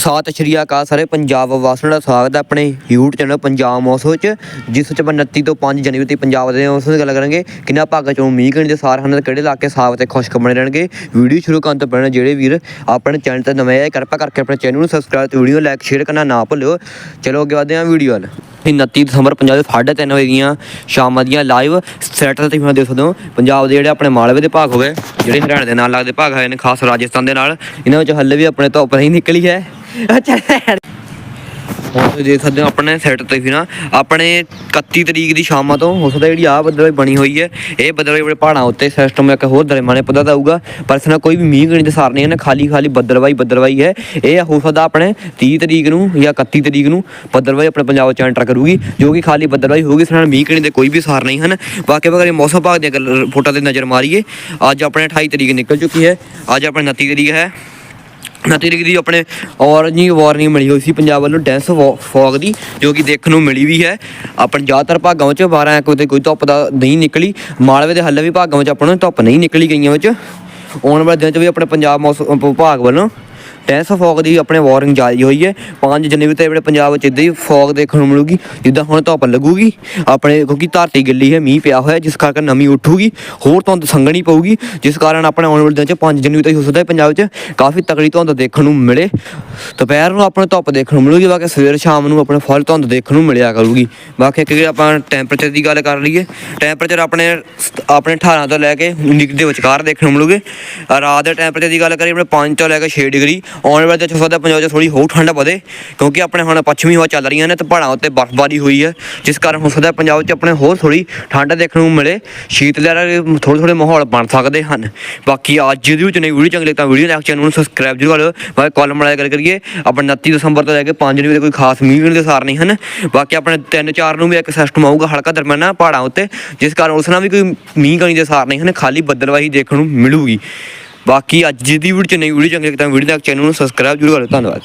ਸਤਿ ਸ਼੍ਰੀ ਅਕਾਲ ਸਾਰੇ ਪੰਜਾਬ ਵਾਸੀਆਂ ਦਾ ਸਵਾਗਤ ਹੈ ਆਪਣੇ YouTube ਚੈਨਲ ਪੰਜਾਬ ਮੌਸਮ 'ਚ ਜਿਸ ਵਿੱਚ ਆਪਾਂ 29 ਤੋਂ 5 ਜਨਵਰੀ ਤੱਕ ਪੰਜਾਬ ਦੇ ਮੌਸਮ ਦੀ ਗੱਲ ਕਰਾਂਗੇ। ਕਿੰਨਾ ਭਾਗਾਂ ਚੋਂ ਮੀਂਹ ਕਿੰਨੇ ਦੇ ਸਾਰ ਹਨ ਕਿਹੜੇ ਇਲਾਕੇ ਸਾਫ਼ ਤੇ ਖੁਸ਼ਕ ਬਣੇ ਰਹਿਣਗੇ। ਵੀਡੀਓ ਸ਼ੁਰੂ ਕਰਨ ਤੋਂ ਪਹਿਲਾਂ ਜਿਹੜੇ ਵੀਰ ਆਪਣੇ ਚੈਨਲ ਤੇ ਨਵੇਂ ਆਏ, ਕਿਰਪਾ ਕਰਕੇ ਆਪਣੇ ਚੈਨਲ ਨੂੰ ਸਬਸਕ੍ਰਾਈਬ ਤੇ ਵੀਡੀਓ ਲਾਈਕ ਸ਼ੇਅਰ ਕਰਨਾ ਨਾ ਭੁੱਲਿਓ। ਚਲੋ ਅੱਗੇ ਵਧਦੇ ਹਾਂ ਵੀਡੀਓ ਵੱਲ। 29 ਦਸੰਬਰ ਪੰਜਾਬ ਦੇ 3:30 ਵਜੇ ਦੀਆਂ ਸ਼ਾਮਾਂ ਦੀਆਂ ਲਾਈਵ ਸੈਟ ਤੇ ਤੁਸੀਂ ਦੇਖ ਸਕਦੇ ਹੋ, ਪੰਜਾਬ ਦੇ ਜਿਹੜੇ ਆਪਣੇ ਮਾਲਵੇ ਦੇ ਭਾਗ ਹੋਵੇ ਜਿਹੜੇ ਹਰਿਆਣਾ ਦੇ ਨਾਲ ਲੱਗਦੇ ਭਾਗ ਹੈ ਨੇ, ਖਾਸ ਰਾਜਸਥਾਨ ਦੇ ਨਾਲ। ਇਹਨਾਂ ਵਿੱਚ ਹੱਲੇ ਵੀ ਆਪਣੇ ਧੁੱਪ ਨਹੀਂ ਨਿਕਲੀ ਹੈ। ਅੱਛਾ ਹੁਣ ਤੁਸੀਂ ਸਕਦੇ ਆਪਣੇ ਸੈੱਟ ਤੇ ਵੀ ਨਾ, ਆਪਣੇ 31 ਤਰੀਕ ਦੀ ਸ਼ਾਮਾਂ ਤੋਂ ਹੋ ਸਕਦਾ ਜਿਹੜੀ ਆ ਬੱਦਲਵਾਈ ਬਣੀ ਹੋਈ ਹੈ, ਇਹ ਬੱਦਲਵਾਈ ਆਪਣੇ ਪਹਾੜਾਂ ਉੱਤੇ ਸਿਸਟਮ ਇੱਕ ਹੋਰ ਦਰਮਿਆਨੇ ਪਤਾ ਤਾਂ ਆਊਗਾ, ਪਰ ਇਸ ਨਾਲ ਕੋਈ ਵੀ ਮੀਂਹ ਗਣੀ ਦੇ ਸਾਰ ਨਹੀਂ ਹੈ ਖਾਲੀ ਖਾਲੀ ਬੱਦਲਵਾਈ ਬੱਦਲਵਾਈ ਹੈ। ਇਹ ਹੋ ਸਕਦਾ ਆਪਣੇ 30 ਤਰੀਕ ਨੂੰ ਜਾਂ 31 ਤਰੀਕ ਨੂੰ ਬੱਦਲਵਾਈ ਆਪਣੇ ਪੰਜਾਬ 'ਚ ਐਂਟਰ ਕਰੂਗੀ, ਜੋ ਕਿ ਖਾਲੀ ਬੱਦਲਵਾਈ ਹੋਊਗੀ, ਇਸ ਨਾਲ ਮੀਂਹ ਗਣੀ ਦੇ ਕੋਈ ਵੀ ਸਾਰ ਨਹੀਂ ਹਨ। ਬਾਕੀ ਅਗਰ ਮੌਸਮ ਵਿਭਾਗ ਦੀਆਂ ਫੋਟੋ ਤੇ ਨਜ਼ਰ ਮਾਰੀਏ, ਅੱਜ ਆਪਣੇ 28 ਤਰੀਕ ਨਿਕਲ ਚੁੱਕੀ ਹੈ, ਅੱਜ ਆਪਣੇ 29 ਤਰੀਕ ਹੈ। ਉਨੱਤੀ ਦੀ ਆਪਣੇ ਔਰੰਜੀ ਵਾਰਨਿੰਗ ਮਿਲੀ ਹੋਈ ਸੀ ਪੰਜਾਬ ਵੱਲੋਂ ਡੈਂਸ ਫੌਗ ਦੀ, ਜੋ ਕਿ ਦੇਖਣ ਨੂੰ ਮਿਲੀ ਵੀ ਹੈ। ਆਪਣੇ ਜ਼ਿਆਦਾਤਰ ਭਾਗਾਂ ਵਿੱਚ 12 ਇੱਕ ਵਜੇ ਕੋਈ ਧੁੱਪ ਦਾ ਨਹੀਂ ਨਿਕਲੀ। ਮਾਲਵੇ ਦੇ ਹੱਲੇ ਵੀ ਭਾਗਾਂ ਵਿੱਚ ਆਪਾਂ ਨੂੰ ਧੁੱਪ ਨਹੀਂ ਨਿਕਲੀ ਗਈਆਂ ਵਿੱਚ। ਆਉਣ ਵਾਲੇ ਦਿਨਾਂ 'ਚ ਵੀ ਆਪਣੇ ਪੰਜਾਬ ਮੌਸਮ ਵਿਭਾਗ ਵੱਲੋਂ ਡੈਂਸ ਫੌਗ ਦੀ ਆਪਣੇ ਵਾਰਨਿੰਗ ਜਾਰੀ ਹੋਈ ਹੈ। 5 ਜਨਵਰੀ ਤੋਂ ਆਪਣੇ ਪੰਜਾਬ ਵਿੱਚ ਇਦਾਂ ਹੀ ਫੌਗ ਦੇਖਣ ਨੂੰ ਮਿਲੂਗੀ, ਜਿੱਦਾਂ ਹੁਣ ਧੁੱਪ ਲੱਗੂਗੀ। ਆਪਣੇ ਕਿਉਂਕਿ ਧਰਤੀ ਗਿੱਲੀ ਹੈ, ਮੀਂਹ ਪਿਆ ਹੋਇਆ, ਜਿਸ ਕਰਕੇ ਨਮੀ ਉੱਠੂਗੀ। ਹੋਰ ਧੁੰਦ ਸੰਘਣੀ ਪਊਗੀ, ਜਿਸ ਕਾਰਨ ਆਪਣੇ ਆਉਣ ਵਾਲੇ ਦਿਨ 'ਚ 5 ਜਨਵਰੀ ਤੱਕ ਹੋ ਸਕਦਾ ਹੈ ਪੰਜਾਬ 'ਚ ਕਾਫੀ ਤਕੜੀ ਧੁੰਦ ਦੇਖਣ ਨੂੰ ਮਿਲੇ। ਦੁਪਹਿਰ ਨੂੰ ਆਪਣੇ ਧੁੱਪ ਦੇਖਣ ਨੂੰ ਮਿਲੂਗੀ, ਬਾਕੀ ਸਵੇਰ ਸ਼ਾਮ ਨੂੰ ਆਪਣੇ ਫੁੱਲ ਧੁੰਦ ਦੇਖਣ ਨੂੰ ਮਿਲਿਆ ਕਰੂਗੀ। ਬਾਕੀ ਕਿ ਆਪਾਂ ਟੈਂਪਰੇਚਰ ਦੀ ਗੱਲ ਕਰ ਲਈਏ ਟੈਂਪਰੇਚਰ ਆਪਣੇ ਆਪਣੇ 18 ਤੋਂ ਲੈ ਕੇ 19 ਦੇ ਵਿਚਕਾਰ ਦੇਖਣ ਨੂੰ ਮਿਲੂਗੇ। ਰਾਤ ਦੇ ਟੈਂਪਰੇਚਰ ਦੀ ਗੱਲ ਕਰੀਏ, ਆਪਣੇ 5 ਤੋਂ ਲੈ ਕੇ 6 ਡਿਗਰੀ ਆਉਣ ਵਾਲੇ ਦਿਨ 'ਚ ਹੋ ਸਕਦਾ ਪੰਜਾਬ 'ਚ ਥੋੜੀ ਹੋਰ ਠੰਡ ਵਧੇ, ਕਿਉਂਕਿ ਆਪਣੇ ਹੁਣ ਪੱਛਮੀ ਹਵਾ ਚੱਲ ਰਹੀਆਂ ਨੇ ਤੇ ਪਹਾੜਾਂ ਉੱਤੇ ਬਰਫ਼ਬਾਰੀ ਹੋਈ ਹੈ, ਜਿਸ ਕਾਰਨ ਹੋ ਸਕਦਾ ਪੰਜਾਬ 'ਚ ਆਪਣੇ ਹੋਰ ਥੋੜੀ ਠੰਡ ਦੇਖਣ ਨੂੰ ਮਿਲੇ ਸ਼ੀਤ ਲਹਿਰ ਥੋੜੇ ਥੋੜੇ ਮਾਹੌਲ ਬਣ ਸਕਦੇ ਹਨ। ਬਾਕੀ ਅੱਜ ਦੀ ਵਿੱਚ ਨਹੀਂ ਵੀਡੀਓ ਚੰਗੀ ਲੱਗੀ ਤਾਂ ਵੀਡੀਓ ਲਾਈਕ ਚੈਨਲ ਨੂੰ ਸਬਸਕ੍ਰਾਈਬ ਜ਼ਰੂਰ ਕਰੋ ਬਾਕੀ ਕਾਲਮ ਵਾਲਾ ਗੱਲ ਕਰੀਏ, ਆਪਾਂ 29 ਦਸੰਬਰ ਤੋਂ ਲੈ ਕੇ 5 ਜਨਵਰੀ ਤੱਕ ਕੋਈ ਖਾਸ ਮੀਂਹ ਦੇ ਸਾਰ ਨਹੀਂ ਹਨ, ਬਾਕੀ ਆਪਣੇ 3-4 ਨੂੰ ਵੀ ਇੱਕ ਸਿਸਟਮ ਆਊਗਾ ਹਲਕਾ ਦਰਮਿਆਨਾ ਪਹਾੜਾਂ ਉੱਤੇ, ਜਿਸ ਕਾਰਨ ਉਸ ਨਾਲ ਵੀ ਕੋਈ ਮੀਂਹ ਕਣੀ ਦੇ ਸਾਰ ਨਹੀਂ ਹਨ, ਖਾਲੀ ਬੱਦਲਵਾਹੀ ਦੇਖਣ ਨੂੰ ਮਿਲੂਗੀ। ਬਾਕੀ ਅੱਜ ਦੀ ਵੀਡੀਓ ਚ ਨਹੀਂ ਵੀਡੀਓ ਚੰਗੀ ਲੱਗੀ ਤਾਂ ਵੀਡੀਓ ਲਾਈਕ ਚੈਨਲ ਨੂੰ ਸਬਸਕ੍ਰਾਈਬ ਜ਼ਰੂਰ ਕਰੋ ਧੰਨਵਾਦ।